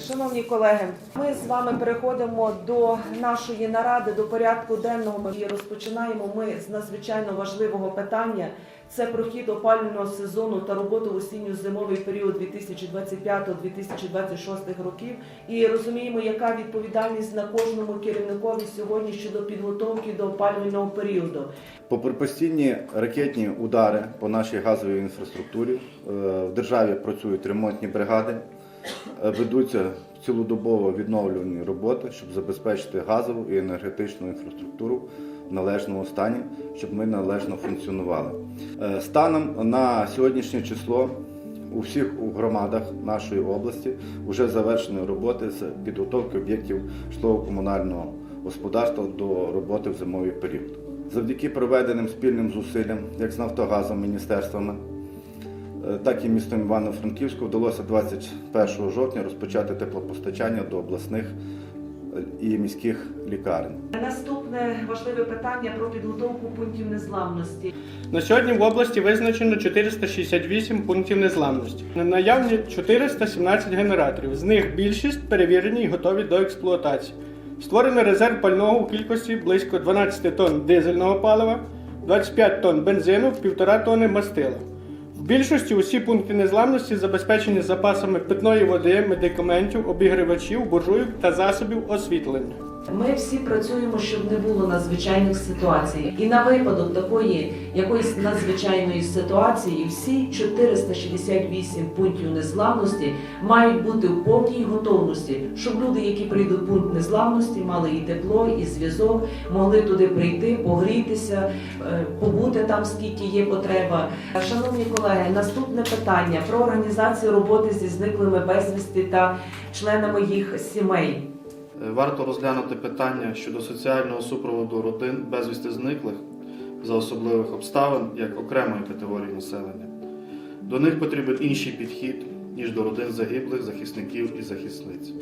Шановні колеги, ми з вами переходимо до нашої наради, до порядку денного. І розпочинаємо ми з надзвичайно важливого питання. Це прохід опалювального сезону та роботу в осінньо-зимовий період 2025-2026 років. І розуміємо, яка відповідальність на кожному керівникові сьогодні щодо підготовки до опалювального періоду. Попри постійні ракетні удари по нашій газовій інфраструктурі, е, в державі працюють ремонтні бригади, ведуться цілодобово відновлювані роботи, щоб забезпечити газову і енергетичну інфраструктуру в належному стані, щоб ми належно функціонували. Е, Станом на сьогоднішнє число у всіх громадах нашої області вже завершені роботи з підготовки об'єктів житлово-комунального господарства до роботи в зимовий період. Завдяки проведеним спільним зусиллям, як з Нафтогазом, міністерствами, е, так і містом Івано-Франківську вдалося 21 жовтня розпочати теплопостачання до обласних е, і міських лікарень. Наступне важливе питання про підготовку пунктів незламності. На сьогодні в області визначено 468 пунктів незламності. На наявні 417 генераторів. З них більшість перевірені і готові до експлуатації. Створений резерв пального у кількості близько 12 тонн дизельного палива, 25 тонн бензину, 1,5 тонни мастила. В більшості усі пункти незламності забезпечені запасами питної води, медикаментів, обігрівачів, буржуїв та засобів освітлення. Ми всі працюємо, щоб не було надзвичайних ситуацій. І на випадок такої якоїсь надзвичайної ситуації всі 468 пунктів незламності мають бути в повній готовності, щоб люди, які прийдуть в пункт незламності, мали і тепло, і зв'язок, могли туди прийти, погрітися, е, побути там, скільки є потреба. Шановні колеги, наступне питання про організацію роботи зі зниклими безвісти та членами їх сімей. Е, Варто розглянути питання щодо соціального супроводу родин безвісти зниклих за особливих обставин як окремої категорії населення. До них потрібен інший підхід, ніж до родин загиблих захисників і захисниць.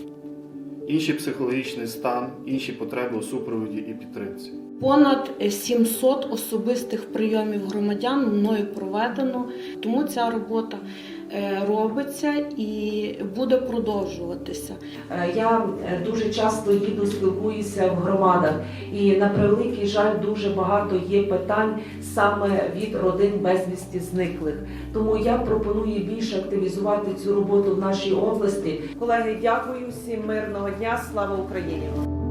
Інший психологічний стан, інші потреби у супроводі і підтримці. Понад 700 особистих прийомів громадян мною проведено, тому ця робота робиться і буде продовжуватися. Е, Я е, дуже часто їду, спілкуюся в громадах, і на превеликий жаль, дуже багато є питань саме від родин безвісті зниклих. Тому я пропоную більше активізувати цю роботу в нашій області. Колеги, дякую всім мирного дня. Слава Україні!